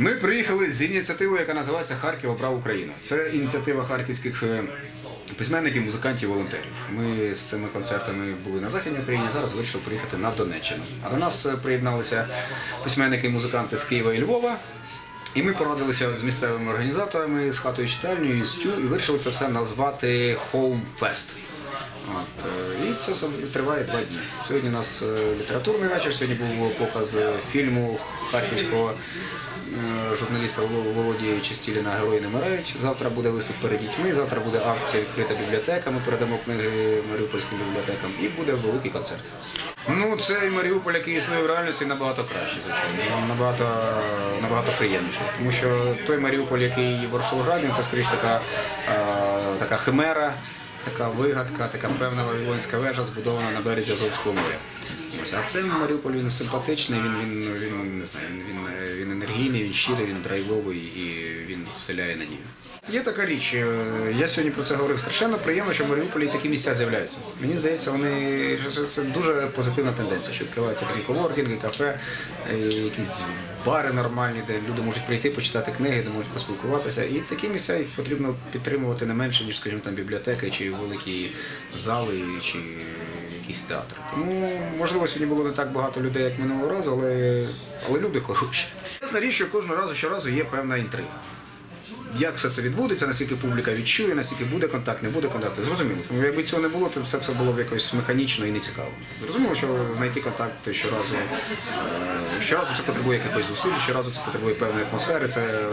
Ми приїхали з ініціативою, яка називається Харків обрав Україну. Це ініціатива харківських е, письменників, музикантів, волонтерів. Ми з цими концертами були на Західній Україні. Зараз вирішили приїхати на Донеччину. А до нас е, приєдналися письменники і музиканти з Києва і Львова. І ми порадилися з місцевими організаторами, з хатою читальнею, з Тю, і вирішили це все назвати Home Fest. От, е, і це триває два дні. Сьогодні у нас е, літературний вечір, сьогодні був показ е, фільму харківського журналіста Воло- Володі Чистіліна Герої не вмирають. Завтра буде виступ перед дітьми, завтра буде акція відкрита бібліотека. Ми передамо книги Маріупольським бібліотекам і буде великий концерт. Ну, цей Маріуполь, який існує в реальності, набагато краще, звичайно. Набагато, набагато приємніше. Тому що той Маріуполь, який в Варшавграді, це скоріш така, така химера, така вигадка, така певна вавилонська вежа, збудована на березі Азовського моря. Ось, а цим Маріуполь він симпатичний, він, він, він не знаю, він, він, е, він енергійний, він щирий, він драйвовий і він вселяє надію. Є така річ, е, я сьогодні про це говорив страшенно приємно, що в Маріуполі такі місця з'являються. Мені здається, вони що це, дуже позитивна тенденція, що відкриваються такі коворкінги, кафе, е, якісь бари нормальні, де люди можуть прийти, почитати книги, де можуть поспілкуватися. І такі місця їх потрібно підтримувати не менше, ніж, скажімо, там бібліотеки чи великі зали, чи якісь театри. Тому, можливо, сьогодні було не так багато людей, як минулого разу, але, але люди хороші. Ясна річ, що кожного разу щоразу є певна інтрига. Як все це відбудеться, наскільки публіка відчує, наскільки буде контакт, не буде контакту. Зрозуміло. Якби цього не було, то все було б якось механічно і нецікаво. Зрозуміло, що знайти контакт щоразу, е, щоразу це потребує якихось зусиль, щоразу це потребує певної атмосфери. Це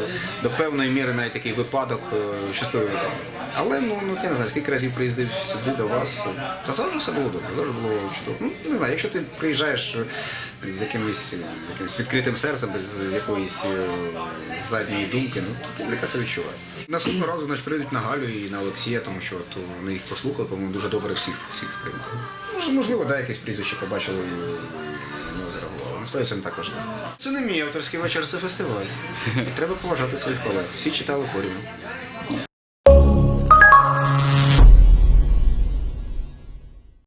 до певної міри навіть такий випадок, е, щасливий випадок. Але ну, ну я не знаю, скільки разів приїздив сюди до вас. Та завжди все було добре, завжди було чудово. Ну, не знаю, якщо ти приїжджаєш е, з якимось, з якимось відкритим серцем, без якоїсь е, задньої думки, ну то публіка це відчуває. Наступного разу значить, прийдуть на Галю і на Олексія, тому що от, вони їх послухали, по-моєму, дуже добре всіх, всіх сприймали. Можливо, да, якесь прізвище побачили і на нього зреагували. Насправді не так важливо. Це не мій авторський вечір, це фестиваль. Треба поважати своїх колег. Всі читали порівну.